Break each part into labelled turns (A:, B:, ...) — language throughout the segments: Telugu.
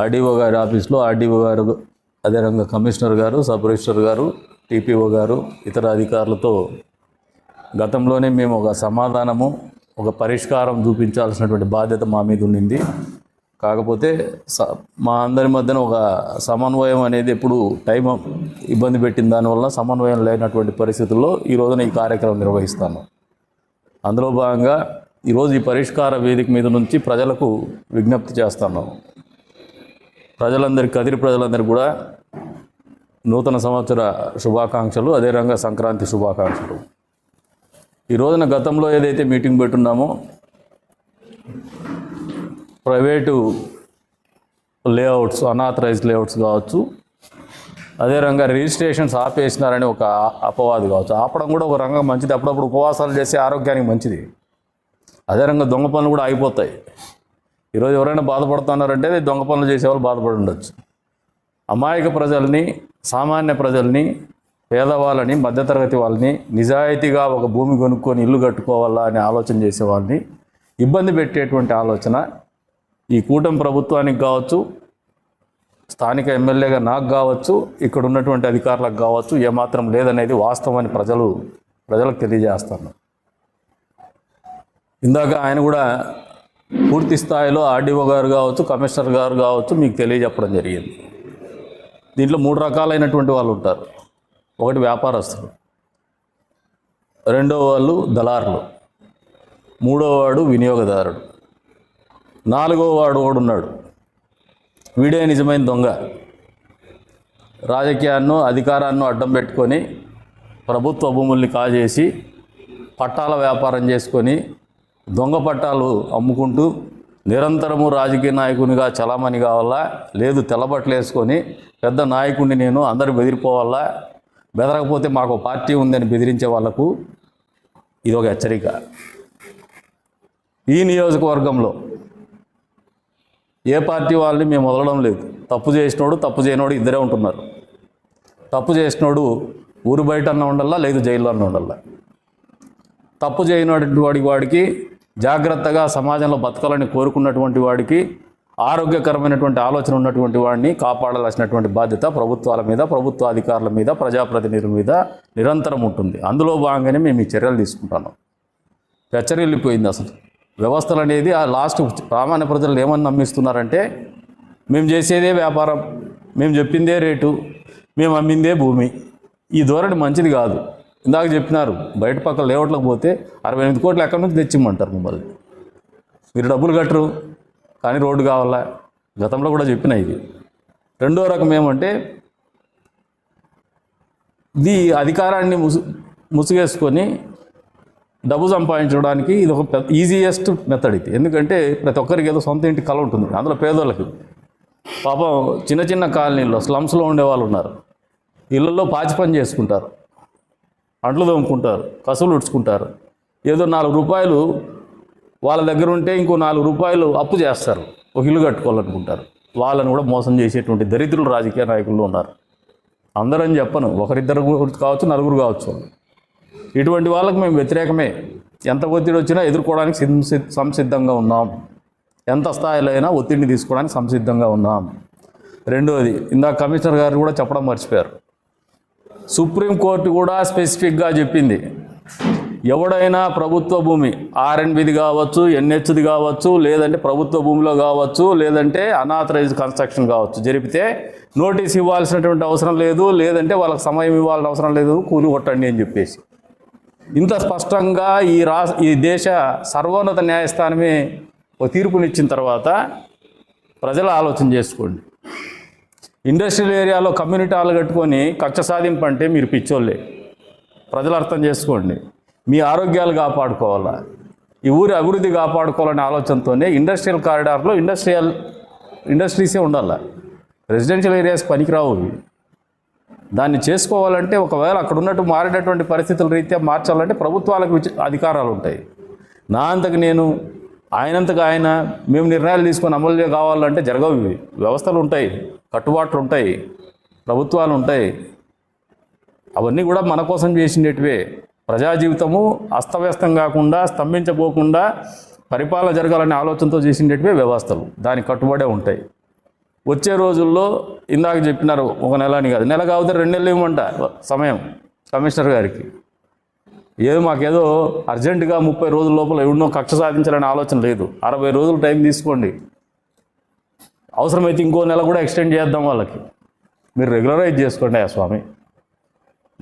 A: ఆర్డీఓ గారి ఆఫీస్లో ఆర్డీఓ గారు అదేవిధంగా కమిషనర్ గారు సబ్ రిజిస్టర్ గారు టీపీఓ గారు ఇతర అధికారులతో గతంలోనే మేము ఒక సమాధానము ఒక పరిష్కారం చూపించాల్సినటువంటి బాధ్యత మా మీద ఉండింది. కాకపోతే స మా అందరి మధ్యన ఒక సమన్వయం అనేది ఎప్పుడు టైం ఇబ్బంది పెట్టిన దానివల్ల సమన్వయం లేనటువంటి పరిస్థితుల్లో ఈ రోజున ఈ కార్యక్రమం నిర్వహిస్తాను అందులో భాగంగా ఈరోజు ఈ పరిష్కార వేదిక మీద నుంచి ప్రజలకు విజ్ఞప్తి చేస్తాను. ప్రజలందరికీ కదిరి ప్రజలందరికీ కూడా నూతన సంవత్సర శుభాకాంక్షలు అదేవిధంగా సంక్రాంతి శుభాకాంక్షలు. ఈ రోజున గతంలో ఏదైతే మీటింగ్ పెట్టున్నామో ప్రైవేటు లేఅవుట్స్ అనాథరైజ్డ్ లేఅవుట్స్ కావచ్చు అదే రంగా రిజిస్ట్రేషన్స్ ఆపేసినారని ఒక అపవాదు కావచ్చు. ఆపడం కూడా ఒక రంగం మంచిది. అప్పుడప్పుడు ఉపవాసాలు చేసే ఆరోగ్యానికి మంచిది. అదే రంగా దొంగ పనులు కూడా అయిపోతాయి. ఈరోజు ఎవరైనా బాధపడుతున్నారంటే దొంగ పనులు చేసేవాళ్ళు బాధపడి ఉండొచ్చు. అమాయక ప్రజల్ని సామాన్య ప్రజల్ని పేదవాళ్ళని మధ్యతరగతి వాళ్ళని నిజాయితీగా ఒక భూమి కొనుక్కొని ఇల్లు కట్టుకోవాలా అని ఆలోచన చేసే వాళ్ళని ఇబ్బంది పెట్టేటువంటి ఆలోచన ఈ కూటమి ప్రభుత్వానికి కావచ్చు స్థానిక ఎమ్మెల్యేగా నాకు కావచ్చు ఇక్కడ ఉన్నటువంటి అధికారులకు కావచ్చు ఏమాత్రం లేదనేది వాస్తవాన్ని ప్రజలు ప్రజలకు తెలియజేస్తాను. ఇందాక ఆయన కూడా పూర్తి స్థాయిలో ఆర్డీఓ గారు కావచ్చు కమిషనర్ గారు కావచ్చు మీకు తెలియజెప్పడం జరిగింది. దీంట్లో మూడు రకాలైనటువంటి వాళ్ళు ఉంటారు. ఒకటి వ్యాపారస్తులు రెండో వాళ్ళు దళారులు మూడో వాడు వినియోగదారుడు నాలుగో వాడు ఒకడు ఉన్నాడు వీడే నిజమైన దొంగ. రాజకీయాన్నో అధికారాన్నో అడ్డం పెట్టుకొని ప్రభుత్వ భూముల్ని కాజేసి పట్టాల వ్యాపారం చేసుకొని దొంగ పట్టాలు అమ్ముకుంటూ నిరంతరము రాజకీయ నాయకునిగా చలామణి కావాలా? లేదు తెల్లబట్టలు వేసుకొని పెద్ద నాయకుడిని నేను అందరు బెదిరిపోవాలా? బెదరకపోతే మాకు పార్టీ ఉందని బెదిరించే వాళ్ళకు ఇది ఒక హెచ్చరిక. ఈ నియోజకవర్గంలో ఏ పార్టీ వాళ్ళని మేము వదలడం లేదు. తప్పు చేసినోడు తప్పు చేయనోడు ఇద్దరే ఉంటున్నారు. తప్పు చేసినోడు ఊరు బయట అన్న ఉండాలా? లేదు జైల్లో అన్న ఉండాలా? తప్పు చేయనటువంటి వాడికి వాడికి జాగ్రత్తగా సమాజంలో బతకాలని కోరుకున్నటువంటి వాడికి ఆరోగ్యకరమైనటువంటి ఆలోచన ఉన్నటువంటి వాడిని కాపాడాల్సినటువంటి బాధ్యత ప్రభుత్వాల మీద ప్రభుత్వ అధికారుల మీద ప్రజాప్రతినిధుల మీద నిరంతరం ఉంటుంది. అందులో భాగంగానే మేము ఈ చర్యలు తీసుకుంటాను. పెచ్చరిల్లిపోయింది అసలు. వ్యవస్థలు అనేది ఆ లాస్ట్ సామాన్య ప్రజలు ఏమని నమ్మిస్తున్నారంటే మేము చేసేదే వ్యాపారం మేము చెప్పిందే రేటు మేము అమ్మిందే భూమి. ఈ ధోరణి మంచిది కాదు. ఇందాక చెప్పినారు బయట పక్క లేఅవుట్లకు పోతే అరవై ఎనిమిది కోట్లు ఎక్కడి నుంచి తెచ్చిమ్మంటారు మిమ్మల్ని? మీరు డబ్బులు కట్టరు కానీ రోడ్డు కావాలా? గతంలో కూడా చెప్పిన ఇది. రెండో రకం ఏమంటే ఇది అధికారాన్ని ముసు ముసుగేసుకొని డబ్బు సంపాదించడానికి ఇది ఒక పెద్ద ఈజియెస్ట్ మెథడ్ ఇది. ఎందుకంటే ప్రతి ఒక్కరికి ఏదో సొంత ఇంటి కళ ఉంటుంది. అందులో పేదోళ్ళకి పాపం చిన్న చిన్న కాలనీల్లో స్లమ్స్లో ఉండే వాళ్ళు ఉన్నారు. ఇళ్ళల్లో పాచి పని చేసుకుంటారు. అంట్లు తోముకుంటారు కసులు ఉడుచుకుంటారు. ఏదో నాలుగు రూపాయలు వాళ్ళ దగ్గర ఉంటే ఇంకో నాలుగు రూపాయలు అప్పు చేస్తారు ఒక ఇల్లు కట్టుకోవాలనుకుంటారు. వాళ్ళని కూడా మోసం చేసేటువంటి దరిద్రులు రాజకీయ నాయకులు ఉన్నారు. అందరని చెప్పను ఒకరిద్దరు కావచ్చు నలుగురు కావచ్చు. ఇటువంటి వాళ్ళకి మేము వ్యతిరేకమే. ఎంత ఒత్తిడి వచ్చినా ఎదుర్కోవడానికి సంసిద్ధంగా ఉన్నాం. ఎంత స్థాయిలో అయినా ఒత్తిడిని తీసుకోవడానికి సంసిద్ధంగా ఉన్నాం. రెండవది ఇందాక కమిషనర్ గారు కూడా చెప్పడం మర్చిపోయారు. సుప్రీంకోర్టు కూడా స్పెసిఫిక్గా చెప్పింది. ఎవడైనా ప్రభుత్వ భూమి ఆర్ఎన్బిది కావచ్చు ఎన్హెచ్ది కావచ్చు లేదంటే ప్రభుత్వ భూమిలో కావచ్చు లేదంటే అనాథరైజ్డ్ కన్స్ట్రక్షన్ కావచ్చు జరిపితే నోటీస్ ఇవ్వాల్సినటువంటి అవసరం లేదు లేదంటే వాళ్ళకి సమయం ఇవ్వాల్సిన అవసరం లేదు కూలి కొట్టండి అని చెప్పేసి. ఇంత స్పష్టంగా ఈ రా ఈ దేశ సర్వోన్నత న్యాయస్థానమే ఒక తీర్పునిచ్చిన తర్వాత ప్రజలు ఆలోచన చేసుకోండి. ఇండస్ట్రియల్ ఏరియాలో కమ్యూనిటీ హాల్ కట్టుకొని కక్ష సాధింపు అంటే మీరు పిచ్చోళ్ళే. ప్రజలు అర్థం చేసుకోండి. మీ ఆరోగ్యాలు కాపాడుకోవాలా? ఈ ఊరి అభివృద్ధి కాపాడుకోవాలనే ఆలోచనతోనే ఇండస్ట్రియల్ కారిడార్లో ఇండస్ట్రియల్ ఇండస్ట్రీసే ఉండాలి? రెసిడెన్షియల్ ఏరియాస్ పనికిరావు దాన్ని చేసుకోవాలంటే ఒకవేళ అక్కడ ఉన్నట్టు మారేటటువంటి పరిస్థితుల రీత్యా మార్చాలంటే ప్రభుత్వాలకు అధికారాలు ఉంటాయి. నా అంతకు నేను ఆయనంతకు ఆయన మేము నిర్ణయాలు తీసుకొని అమలు కావాలంటే జరగవు ఇవి. వ్యవస్థలు ఉంటాయి. కట్టుబాట్లు ఉంటాయి ప్రభుత్వాలు ఉంటాయి. అవన్నీ కూడా మన కోసం చేసినటివే. ప్రజా జీవితము అస్తవ్యస్తం కాకుండా స్తంభించబోకుండా పరిపాలన జరగాలనే ఆలోచనతో చేసినట్టువే వ్యవస్థలు. దానికి కట్టుబడే ఉంటాయి. వచ్చే రోజుల్లో ఇందాక చెప్పినారు ఒక నెల అని కాదు. నెల కాకపోతే రెండు నెలలు ఇవ్వమంట సమయం కమిషనర్ గారికి. ఏదో మాకేదో అర్జెంటుగా ముప్పై రోజుల లోపల ఎవరినో కక్ష సాధించాలనే ఆలోచన లేదు. అరవై రోజులు టైం తీసుకోండి. అవసరమైతే ఇంకో నెల కూడా ఎక్స్టెండ్ చేద్దాం వాళ్ళకి. మీరు రెగ్యులరైజ్ చేసుకోండి ఆ స్వామి.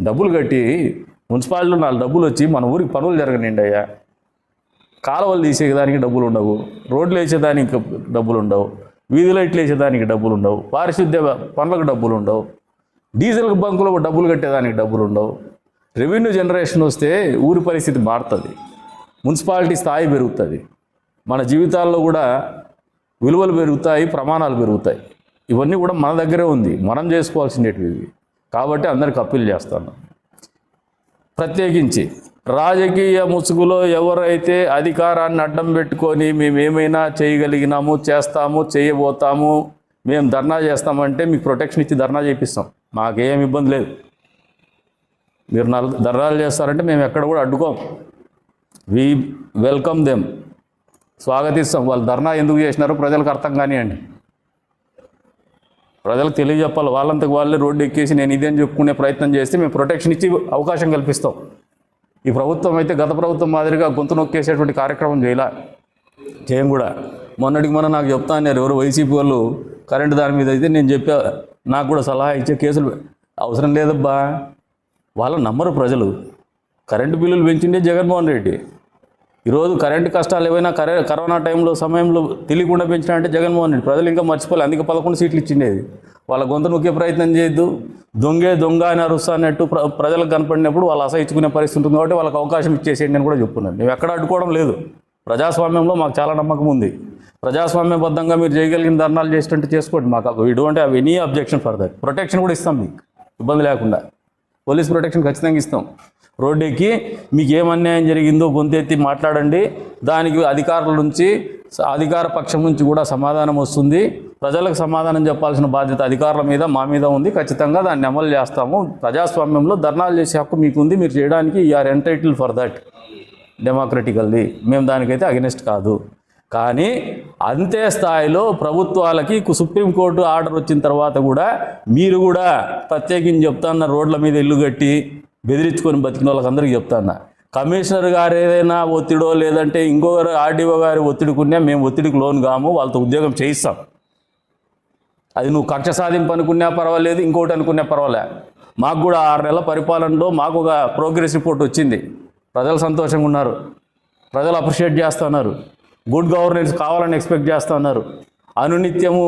A: డబ్బులు కట్టి మున్సిపాలిటీలో నాలుగు డబ్బులు వచ్చి మన ఊరికి పనులు జరగనండి అయ్యా. కాలువలు తీసేదానికి డబ్బులు ఉండవు. రోడ్లు వేసేదానికి డబ్బులు ఉండవు. వీధి లైట్లు వేసేదానికి డబ్బులు ఉండవు. పారిశుద్ధ్య పనులకు డబ్బులు ఉండవు. డీజిల్ బంకులో డబ్బులు కట్టేదానికి డబ్బులు ఉండవు. రెవెన్యూ జనరేషన్ వస్తే ఊరి పరిస్థితి మారుతుంది. మున్సిపాలిటీ స్థాయి పెరుగుతుంది. మన జీవితాల్లో కూడా విలువలు పెరుగుతాయి ప్రమాణాలు పెరుగుతాయి. ఇవన్నీ కూడా మన దగ్గరే ఉంది. మనం చేసుకోవాల్సినవి కాబట్టి అందరికి అప్పీల్ చేస్తాను. ప్రత్యేకించి రాజకీయ ముసుగులో ఎవరైతే అధికారాన్ని అడ్డం పెట్టుకొని మేము ఏమైనా చేయగలిగినాము చేస్తాము చేయబోతాము మేము ధర్నా చేస్తామంటే మీకు ప్రొటెక్షన్ ఇచ్చి ధర్నా చేపిస్తాం. మాకేం ఇబ్బంది లేదు. మీరు నల్ ధర్నాలు చేస్తారంటే మేము ఎక్కడ కూడా అడ్డుకోం. వి వెల్కమ్ దెమ్ స్వాగతిస్తాం. వాళ్ళు ధర్నా ఎందుకు చేసినారో ప్రజలకు అర్థం కానివ్వండి. ప్రజలకు తెలియజెప్పాలి. వాళ్ళంతకు వాళ్ళే రోడ్డు ఎక్కేసి నేను ఇదే అని చెప్పుకునే ప్రయత్నం చేస్తే మేము ప్రొటెక్షన్ ఇచ్చి అవకాశం కల్పిస్తాం. ఈ ప్రభుత్వం అయితే గత ప్రభుత్వం మాదిరిగా గొంతు నొక్కేసేటువంటి కార్యక్రమం చేయలే. చేయం కూడా. మొన్నటికి మొన్న నాకు చెప్తా అన్నారు ఎవరు వైసీపీ వాళ్ళు కరెంటు దాని మీద అయితే నేను చెప్పా నాకు కూడా సలహా ఇచ్చే కేసులు అవసరం లేదబ్బా. వాళ్ళ నమ్మరు ప్రజలు. కరెంటు బిల్లులు పెంచిండే జగన్మోహన్ రెడ్డి. ఈరోజు కరెంటు కష్టాలు ఏవైనా కరే కరోనా టైంలో సమయంలో తెలియకుండా పెంచినా అంటే జగన్మోహన్ రెడ్డి ప్రజలు ఇంకా మర్చిపోలే. అందుకే పదకొండు సీట్లు ఇచ్చిండేది వాళ్ళ గొంతు నొక్కే ప్రయత్నం చేయొద్దు. దొంగే దొంగ అని అరుస్తా అన్నట్టు ప్ర ప్రజలకు కనపడినప్పుడు వాళ్ళు అసహించుకునే పరిస్థితి ఉంటుంది కాబట్టి వాళ్ళకి అవకాశం ఇచ్చేసేయండి అని కూడా చెప్తున్నాను. మేము ఎక్కడ అడ్డుకోవడం లేదు. ప్రజాస్వామ్యంలో మాకు చాలా నమ్మకం ఉంది. ప్రజాస్వామ్యబద్ధంగా మీరు చేయగలిగిన ధర్నాలు చేసినట్టు చేసుకోండి. మాకు we don't have any objection for that protection కూడా ఇస్తాం మీకు. ఇబ్బంది లేకుండా. పోలీస్ ప్రొటెక్షన్ ఖచ్చితంగా ఇస్తాం. రోడ్డెక్కి మీకు ఏం అన్యాయం జరిగిందో గొంతెత్తి మాట్లాడండి. దానికి అధికారుల నుంచి అధికార పక్షం నుంచి కూడా సమాధానం వస్తుంది. ప్రజలకు సమాధానం చెప్పాల్సిన బాధ్యత అధికారుల మీద మా మీద ఉంది. ఖచ్చితంగా దాన్ని అమలు చేస్తాము. ప్రజాస్వామ్యంలో ధర్నాలు చేసే హక్కు మీకు ఉంది మీరు చేయడానికి are entitle for that democratically మేము దానికైతే అగెనిస్ట్ కాదు. కానీ అంతే స్థాయిలో ప్రభుత్వాలకి సుప్రీంకోర్టు ఆర్డర్ వచ్చిన తర్వాత కూడా మీరు కూడా ప్రత్యేకించి చెప్తాన్న రోడ్ల మీద ఇల్లు కట్టి బెదిరించుకొని బతికిన వాళ్ళకందరికీ చెప్తాను కమిషనర్ గారు ఏదైనా ఒత్తిడో లేదంటే ఇంకో ఆర్డీఓ గారి ఒత్తిడికున్నా మేము ఒత్తిడికి లోన్ కాము వాళ్ళతో ఉద్యోగం చేయిస్తాం. అది నువ్వు కక్ష సాధింపు అనుకున్నా పర్వాలేదు ఇంకోటి అనుకున్నా పర్వాలే. మాకు కూడా ఆరు నెలల పరిపాలనలో మాకు ఒక ప్రోగ్రెస్ రిపోర్ట్ వచ్చింది. ప్రజలు సంతోషంగా ఉన్నారు. ప్రజలు అప్రిషియేట్ చేస్తున్నారు గుడ్ గవర్నెన్స్ కావాలని ఎక్స్పెక్ట్ చేస్తున్నారు అనునిత్యము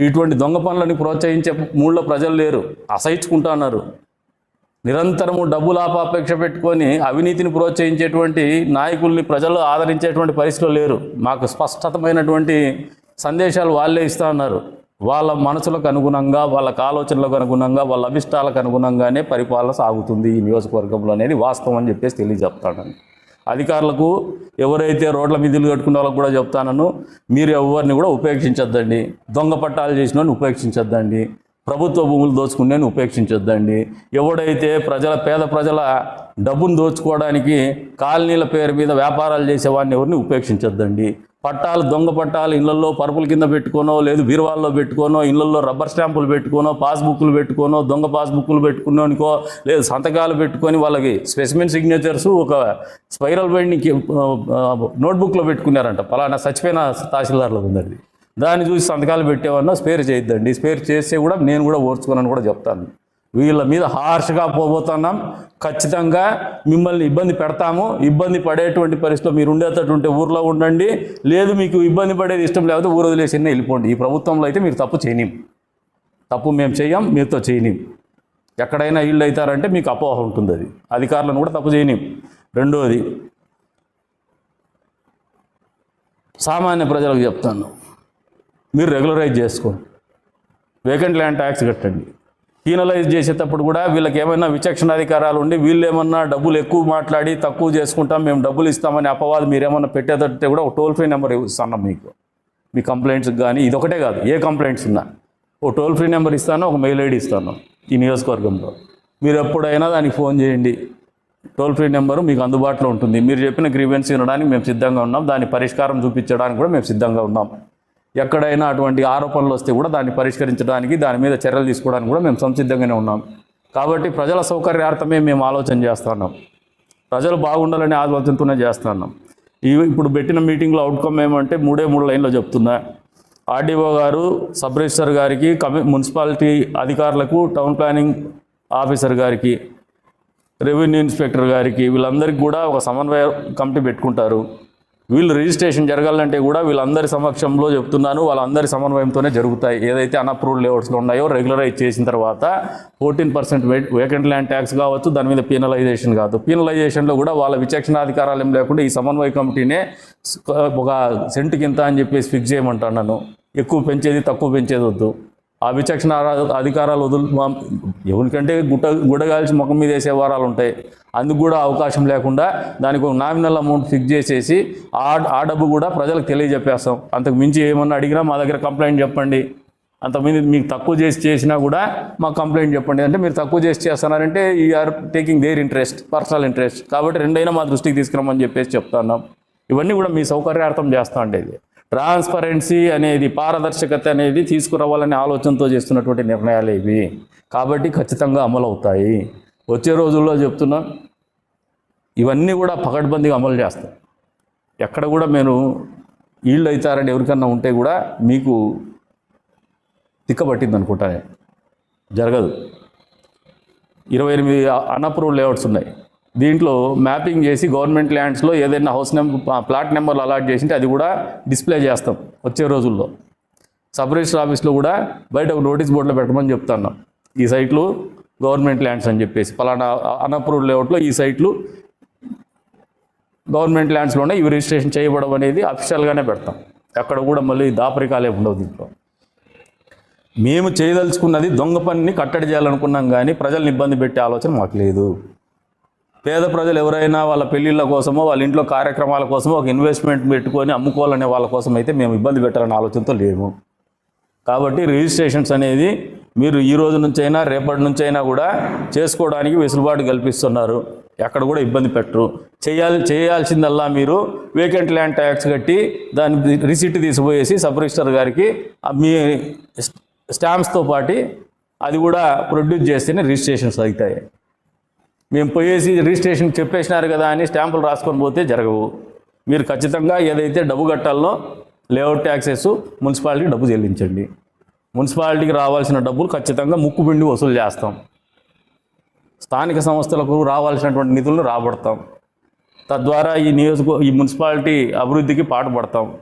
A: ఇటువంటి దొంగ పనులని ప్రోత్సహించే మూళ్ళో ప్రజలు లేరు. అసహించుకుంటున్నారు నిరంతరము డబ్బు లాభాపేక్ష పెట్టుకొని అవినీతిని ప్రోత్సహించేటువంటి నాయకుల్ని ప్రజలు ఆదరించేటువంటి పరిస్థితులు లేరు. మాకు స్పష్టతమైనటువంటి సందేశాలు వాళ్ళే ఇస్తా ఉన్నారు వాళ్ళ మనసులకు అనుగుణంగా వాళ్ళ ఆలోచనలకు అనుగుణంగా వాళ్ళ అభిష్టాలకు అనుగుణంగానే పరిపాలన సాగుతుంది ఈ నియోజకవర్గంలో అనేది వాస్తవం అని చెప్పేసి తెలియజెప్తాను అధికారులకు ఎవరైతే రోడ్ల మీదలు కట్టుకున్న వాళ్ళకు కూడా చెప్తానను మీరు ఎవరిని కూడా ఉపేక్షించొద్దండి. దొంగ పట్టాలు చేసిన ఉపేక్షించొద్దండి. ప్రభుత్వ భూములు దోచుకునే ఉపేక్షించొద్దండి. ఎవడైతే ప్రజల పేద ప్రజల డబ్బును దోచుకోవడానికి కాలనీల పేరు మీద వ్యాపారాలు చేసేవాడిని ఎవరిని ఉపేక్షించొద్దండి. పట్టాలు దొంగ పట్టాలు ఇళ్ళలో పరుపుల కింద పెట్టుకోనో లేదు బీరువాల్లో పెట్టుకోనో ఇళ్ళలో రబ్బర్ స్టాంపులు పెట్టుకోనో పాస్బుక్లు పెట్టుకోనో దొంగ పాస్బుక్లు పెట్టుకునోనికో లేదు సంతకాలు పెట్టుకొని వాళ్ళకి స్పెసిమెన్ సిగ్నేచర్స్ ఒక స్పైరల్ బైండింగ్ నోట్బుక్లో పెట్టుకున్నారంట. పలానా చచ్చిపోయిన తహసీల్దార్లకు ఉందండి. దాన్ని చూసి సంతకాలు పెట్టేవన్నా స్పేర్ చేయొద్దండి. స్పేర్ చేస్తే కూడా నేను కూడా ఓర్చుకోనని కూడా చెప్తాను. వీళ్ళ మీద హార్ష్గా పోబోతున్నాం. ఖచ్చితంగా మిమ్మల్ని ఇబ్బంది పెడతాము. ఇబ్బంది పడేటువంటి పరిస్థితిలో మీరు ఉండేటటువంటి ఊర్లో ఉండండి. లేదు మీకు ఇబ్బంది పడేది ఇష్టం లేకపోతే ఊరు వదిలేసినే వెళ్ళిపోండి. ఈ ప్రభుత్వంలో అయితే మీరు తప్పు చేయనిం. తప్పు మేము చేయం మీతో చేయనిం. ఎక్కడైనా ఇళ్ళు అవుతారంటే మీకు అపోహ ఉంటుంది అది. అధికారులను కూడా తప్పు చేయనిం. రెండోది సామాన్య ప్రజలకు చెప్తాను. మీరు రెగ్యులరైజ్ చేసుకోండి వేకెంట్ ల్యాండ్ ట్యాక్స్ కట్టండి. పీనలైజ్ చేసేటప్పుడు కూడా వీళ్ళకి ఏమైనా విచక్షణాధికారాలు ఉండి వీళ్ళు ఏమన్నా డబ్బులు ఎక్కువ మాట్లాడి తక్కువ చేసుకుంటాం మేము డబ్బులు ఇస్తామని అపవాదం మీరేమన్నా పెట్టేటట్టే కూడా ఒక టోల్ ఫ్రీ నెంబర్ ఇస్తున్నాం మీకు. మీ కంప్లైంట్స్కి కానీ ఇదొకటే కాదు ఏ కంప్లైంట్స్ ఉన్నా. ఓ టోల్ ఫ్రీ నెంబర్ ఇస్తాను ఒక మెయిల్ ఐడి ఇస్తాను ఈ నియోజకవర్గంలో. మీరు ఎప్పుడైనా దానికి ఫోన్ చేయండి. టోల్ ఫ్రీ నెంబరు మీకు అందుబాటులో ఉంటుంది. మీరు చెప్పిన గ్రీవెన్స్ వినడానికి మేము సిద్ధంగా ఉన్నాం. దాని పరిష్కారం చూపించడానికి కూడా మేము సిద్ధంగా ఉన్నాం. ఎక్కడైనా అటువంటి ఆరోపణలు వస్తే కూడా దాన్ని పరిష్కరించడానికి దాని మీద చర్యలు తీసుకోవడానికి కూడా మేము సంసిద్ధంగానే ఉన్నాం. కాబట్టి ప్రజల సౌకర్యార్థమే మేము ఆలోచన చేస్తున్నాం. ప్రజలు బాగుండాలని ఆలోచనతోనే చేస్తున్నాం. ఈ ఇప్పుడు పెట్టిన మీటింగ్లో అవుట్కమ్ ఏమంటే మూడే మూడు లైన్లో చెప్తున్నా. ఆర్డీఓ గారు సబ్ రిజిస్టర్ గారికి కమి మున్సిపాలిటీ అధికారులకు టౌన్ ప్లానింగ్ ఆఫీసర్ గారికి రెవెన్యూ ఇన్స్పెక్టర్ గారికి వీళ్ళందరికీ కూడా ఒక సమన్వయ కమిటీ పెట్టుకుంటారు. వీళ్ళు రిజిస్ట్రేషన్ జరగాలంటే కూడా వీళ్ళందరి సమక్షంలో చెప్తున్నాను వాళ్ళందరి సమన్వయంతోనే జరుగుతాయి. ఏదైతే అన్అప్రూవ్డ్ లేఅవుట్స్లో ఉన్నాయో రెగ్యులరైజ్ చేసిన తర్వాత fourteen percent vacant land tax కావచ్చు దాని మీద పీనలైజేషన్ కాదు. పీనలైజేషన్లో కూడా వాళ్ళ విచక్షణాధికారాలు ఏం లేకుండా ఈ సమన్వయ కమిటీనే ఒక సెంటుకింత అని చెప్పేసి ఫిక్స్ చేయమంటున్నాను ఎక్కువ పెంచేది తక్కువ పెంచేది వద్దు. ఆ విచక్షణ అధికారాలు వదులు ఎవరికంటే గుట్ట గుడగాల్చి ముఖం మీద వేసే వారాలు ఉంటాయి. అందుకు కూడా అవకాశం లేకుండా దానికి ఒక నామినల్ అమౌంట్ ఫిక్స్ చేసేసి ఆ ఆ డబ్బు కూడా ప్రజలకు తెలియజెప్పేస్తాం. అంతకు మించి ఏమన్నా అడిగినా మా దగ్గర కంప్లైంట్ చెప్పండి. అంతమంది మీకు తక్కువ చేసి చేసినా కూడా మాకు కంప్లైంట్ చెప్పండి. అంటే మీరు తక్కువ చేసి చేస్తున్నారంటే are taking their interest personal interest. కాబట్టి రెండైనా మా దృష్టికి తీసుకురామని చెప్పేసి చెప్తున్నాం. ఇవన్నీ కూడా మీ సౌకర్యార్థం చేస్తా ఉండేది. ట్రాన్స్పరెన్సీ అనేది పారదర్శకత అనేది తీసుకురావాలనే ఆలోచనతో చేస్తున్నటువంటి నిర్ణయాలు ఇవి. కాబట్టి ఖచ్చితంగా అమలు అవుతాయి. వచ్చే రోజుల్లో చెప్తున్నా ఇవన్నీ కూడా పకడ్బందీగా అమలు చేస్తాం. ఎక్కడ కూడా నేను ఈళ్ళు అవుతారని ఎవరికన్నా ఉంటే కూడా మీకు తిక్కబట్టింది అనుకుంటా. జరగదు. ఇరవై ఎనిమిది అన్అప్రూవ్డ్ లేఅవుట్స్ ఉన్నాయి. దీంట్లో మ్యాపింగ్ చేసి గవర్నమెంట్ ల్యాండ్స్లో ఏదైనా హౌస్ నెంబర్ ప్లాట్ నెంబర్లు అలాట్ చేసింటే అది కూడా డిస్ప్లే చేస్తాం వచ్చే రోజుల్లో. సబ్ రిజిస్టర్ ఆఫీస్లో కూడా బయట ఒక నోటీస్ బోర్డులో పెట్టమని చెప్తాను. ఈ సైట్లు గవర్నమెంట్ ల్యాండ్స్ అని చెప్పేసి పలానా అన్అప్రూవ్డ్ లేఅవుట్లో ఈ సైట్లు గవర్నమెంట్ ల్యాండ్స్లోనే ఇవి రిజిస్ట్రేషన్ చేయబడడం అనేది అఫీషియల్గానే పెడతాం. అక్కడ కూడా మళ్ళీ దాపరికాలే ఉండవు దీంట్లో. మేము చేయదలుచుకున్నది దొంగ పనిని కట్టడి చేయాలనుకున్నాం కానీ ప్రజల్ని ఇబ్బంది పెట్టే ఆలోచన మాకు లేదు. పేద ప్రజలు ఎవరైనా వాళ్ళ పెళ్ళిళ్ళ కోసమో వాళ్ళ ఇంట్లో కార్యక్రమాల కోసమో ఒక ఇన్వెస్ట్మెంట్ పెట్టుకొని అమ్ముకోవాలనే వాళ్ళ కోసం అయితే మేము ఇబ్బంది పెట్టాలనే ఆలోచనతో లేము. కాబట్టి రిజిస్ట్రేషన్స్ అనేది మీరు ఈ రోజు నుంచైనా రేపటి నుంచైనా కూడా చేసుకోవడానికి వెసులుబాటు కల్పిస్తున్నారు. ఎక్కడ కూడా ఇబ్బంది పెట్టరు. చేయాలి చేయాల్సిందల్లా మీరు వేకెంట్ ల్యాండ్ ట్యాక్స్ కట్టి దాని రిసిట్ తీసిపోయేసి సబ్ రిజిస్టర్ గారికి మీ స్టాంప్స్తో పాటు అది కూడా ప్రొడ్యూస్ చేస్తేనే రిజిస్ట్రేషన్స్ అవుతాయి. మేము పోయేసి రిజిస్ట్రేషన్ చెప్పేసినారు కదా అని స్టాంపులు రాసుకొని పోతే జరగవు. మీరు ఖచ్చితంగా ఏదైతే డబ్బు కట్టాలనో లేఅవుట్ ట్యాక్సెస్ మున్సిపాలిటీకి డబ్బు చెల్లించండి. మున్సిపాలిటీకి రావాల్సిన డబ్బులు ఖచ్చితంగా ముక్కుపిండి వసూలు చేస్తాం. స్థానిక సంస్థలకు రావాల్సినటువంటి నిధులను రాబడతాం. తద్వారా ఈ నియోజక ఈ మున్సిపాలిటీ అభివృద్ధికి పాటుపడతాం.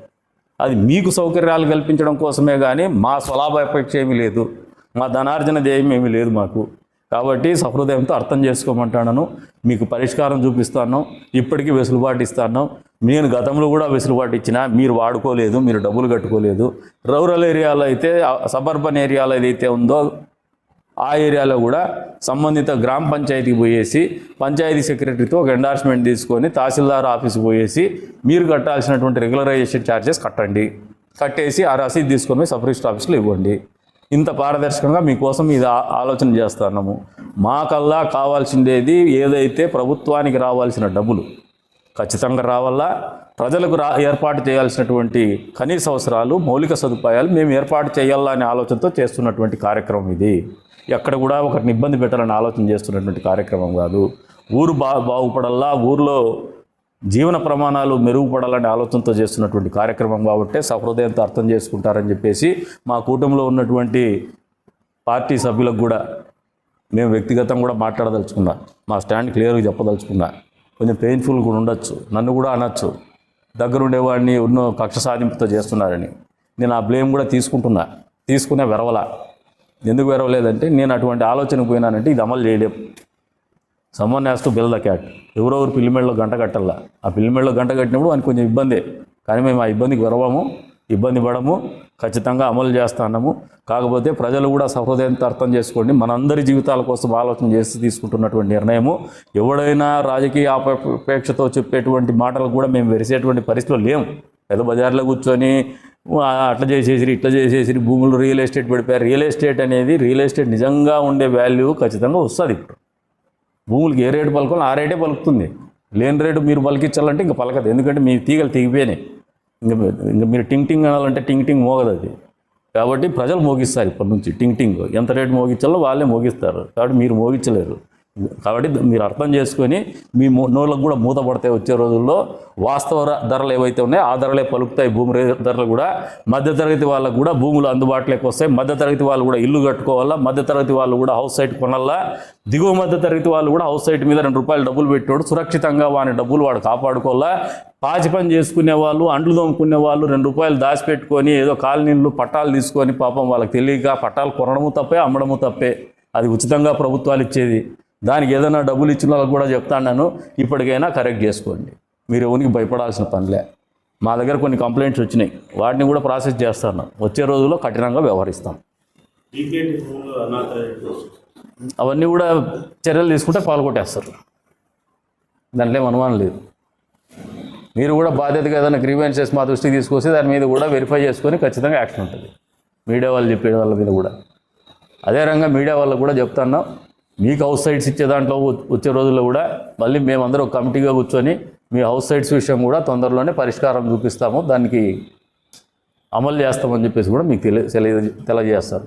A: అది మీకు సౌకర్యాలు కల్పించడం కోసమే కానీ మా స్వలాభాపేక్ష ఏమీ లేదు. మా ధనార్జన ధ్యేయం ఏమీ లేదు మాకు. కాబట్టి సహృదయంతో అర్థం చేసుకోమంటాను మీకు పరిష్కారం చూపిస్తాను. ఇప్పటికీ వెసులుబాటు ఇస్తాను. నేను గతంలో కూడా వెసులుబాటు ఇచ్చిన మీరు వాడుకోలేదు మీరు డబ్బులు కట్టుకోలేదు. రూరల్ ఏరియాలో అయితే సబర్బన్ ఏరియాలో ఏదైతే ఉందో ఆ ఏరియాలో కూడా సంబంధిత గ్రామ పంచాయతీకి పోయేసి పంచాయతీ సెక్రటరీతో ఒక ఎండార్స్మెంట్ తీసుకొని తహసీల్దార్ ఆఫీస్కి పోయేసి మీరు కట్టాల్సినటువంటి రెగ్యులరైజేషన్ ఛార్జెస్ కట్టండి. కట్టేసి ఆ రసీదు తీసుకొని సపరేస్ట్ సబ్ రిజిస్టర్ ఆఫీస్లో ఇవ్వండి. ఇంత పారదర్శకంగా మీకోసం ఇది ఆలోచన చేస్తున్నాము మాకల్లా కావాల్సిందేది ఏదైతే ప్రభుత్వానికి రావాల్సిన డబ్బులు ఖచ్చితంగా రావాలా? ప్రజలకు రా ఏర్పాటు చేయాల్సినటువంటి కనీస అవసరాలు మౌలిక సదుపాయాలు మేము ఏర్పాటు చేయాలా అనే ఆలోచనతో చేస్తున్నటువంటి కార్యక్రమం ఇది. ఎక్కడ కూడా ఒకరిని ఇబ్బంది పెట్టాలని ఆలోచన చేస్తున్నటువంటి కార్యక్రమం కాదు. ఊరు బా బాగుపడల్లా ఊర్లో జీవన ప్రమాణాలు మెరుగుపడాలనే ఆలోచనతో చేస్తున్నటువంటి కార్యక్రమం కాబట్టి సహృదయంతో అర్థం చేసుకుంటారని చెప్పేసి మా కూటమిలో ఉన్నటువంటి పార్టీ సభ్యులకు కూడా మేము వ్యక్తిగతంగా కూడా మాట్లాడదలుచుకున్నా మా స్టాండ్ క్లియర్గా చెప్పదలుచుకున్నా కొంచెం పెయిన్ఫుల్ కూడా ఉండొచ్చు నన్ను కూడా అనొచ్చు దగ్గర ఉండేవాడిని ఎన్నో కక్ష సాధింపుతో చేస్తున్నారని. నేను ఆ బ్లేమ్ కూడా తీసుకుంటున్నా తీసుకునే వెరవల. ఎందుకు వెరవలేదంటే నేను అటువంటి ఆలోచనకు పోయినానంటే ఇది అమలు చేయలేం. Someone has to the cat ఎవరెవరు పిల్లిమెళ్ళలో గంట కట్టాల? ఆ పిల్లిమెళ్ళలో గంట కట్టినప్పుడు అని కొంచెం ఇబ్బందే. కానీ మేము ఆ ఇబ్బందికి విరవము ఇబ్బంది పడము ఖచ్చితంగా అమలు చేస్తున్నాము కాకపోతే ప్రజలు కూడా సహృదయంతో అర్థం చేసుకోండి మనందరి జీవితాల కోసం ఆలోచన చేసి తీసుకుంటున్నటువంటి నిర్ణయము. ఎవడైనా రాజకీయ అపేక్షతో చెప్పేటువంటి మాటలు కూడా మేము వెరిసేటువంటి పరిస్థితులు లేము. ఏదో బజార్లో కూర్చొని అట్లా చేసేసి ఇట్లా చేసేసి భూములు రియల్ ఎస్టేట్ పడిపోయారు. రియల్ ఎస్టేట్ అనేది రియల్ ఎస్టేట్ నిజంగా ఉండే వాల్యూ ఖచ్చితంగా వస్తుంది ఇప్పుడు. భూములకి ఏ రేటు పలకాలో ఆ రేటే పలుకుతుంది. లేని రేటు మీరు పలికించాలంటే ఇంకా పలకదు. ఎందుకంటే మీ తీగలు తెగిపోయినాయి. ఇంకా ఇంకా మీరు టింగ్ టింగ్ అనాలంటే టింగ్ టింగ్ మోగదు అది. కాబట్టి ప్రజలు మోగిస్తారు ఇప్పటి నుంచి. టింగ్ టింగ్ ఎంత రేటు మోగించాలో వాళ్ళే మోగిస్తారు. కాబట్టి మీరు మోగించలేరు. కాబట్టి మీరు అర్థం చేసుకొని మీ నోళ్ళకు కూడా మూత పడతాయి వచ్చే రోజుల్లో వాస్తవ ధరలు ఏవైతే ఉన్నాయో ఆ ధరలే పలుకుతాయి. భూమి ధరలు కూడా మధ్యతరగతి వాళ్ళకు కూడా భూములు అందుబాటులోకి వస్తాయి. మధ్యతరగతి వాళ్ళు కూడా ఇల్లు కట్టుకోవాలా? మధ్యతరగతి వాళ్ళు కూడా హౌస్ సైట్ కొనాలా? దిగువ మధ్యతరగతి వాళ్ళు కూడా హౌస్ సైట్ మీద రెండు రూపాయలు డబ్బులు పెట్టాడు సురక్షితంగా వాని డబ్బులు వాడు కాపాడుకోవాలా? పాచి పని చేసుకునే వాళ్ళు అండ్లు తోముకునే వాళ్ళు రెండు రూపాయలు దాచిపెట్టుకొని ఏదో కాలనీళ్ళు పట్టాలు తీసుకొని పాపం వాళ్ళకి తెలియక పట్టాలు కొనడము తప్పే అమ్మడము తప్పే. అది ఉచితంగా ప్రభుత్వాలు ఇచ్చేది. దానికి ఏదైనా డబ్బులు ఇచ్చిన వాళ్ళకి కూడా చెప్తాను ఇప్పటికైనా కరెక్ట్ చేసుకోండి. మీరు ఎవరికి భయపడాల్సిన పనిలే మా దగ్గర కొన్ని కంప్లైంట్స్ వచ్చినాయి. వాటిని కూడా ప్రాసెస్ చేస్తాను. వచ్చే రోజుల్లో కఠినంగా వ్యవహరిస్తాం. అవన్నీ కూడా చర్యలు తీసుకుంటే పాల్గొట్టేస్తారు దాంట్లో ఏం అనుమానం లేదు. మీరు కూడా బాధ్యతగా ఏదైనా గ్రీవెన్సెస్ మా దృష్టికి తీసుకొస్తే దాని మీద కూడా వెరిఫై చేసుకొని ఖచ్చితంగా యాక్షన్ ఉంటుంది. మీడియా వాళ్ళు చెప్పే వాళ్ళ మీద కూడా. అదే రంగా మీడియా వాళ్ళకు కూడా చెప్తాను. మీకు హౌస్ సైట్స్ ఇచ్చే దాంట్లో వచ్చే రోజుల్లో కూడా మళ్ళీ మేమందరం ఒక కమిటీగా కూర్చొని మీ హౌస్ సైట్స్ విషయం కూడా తొందరలోనే పరిష్కారం చూపిస్తాము. దానికి అమలు చేస్తామని చెప్పేసి కూడా మీకు తెలియ తెలియ తెలియజేస్తారు.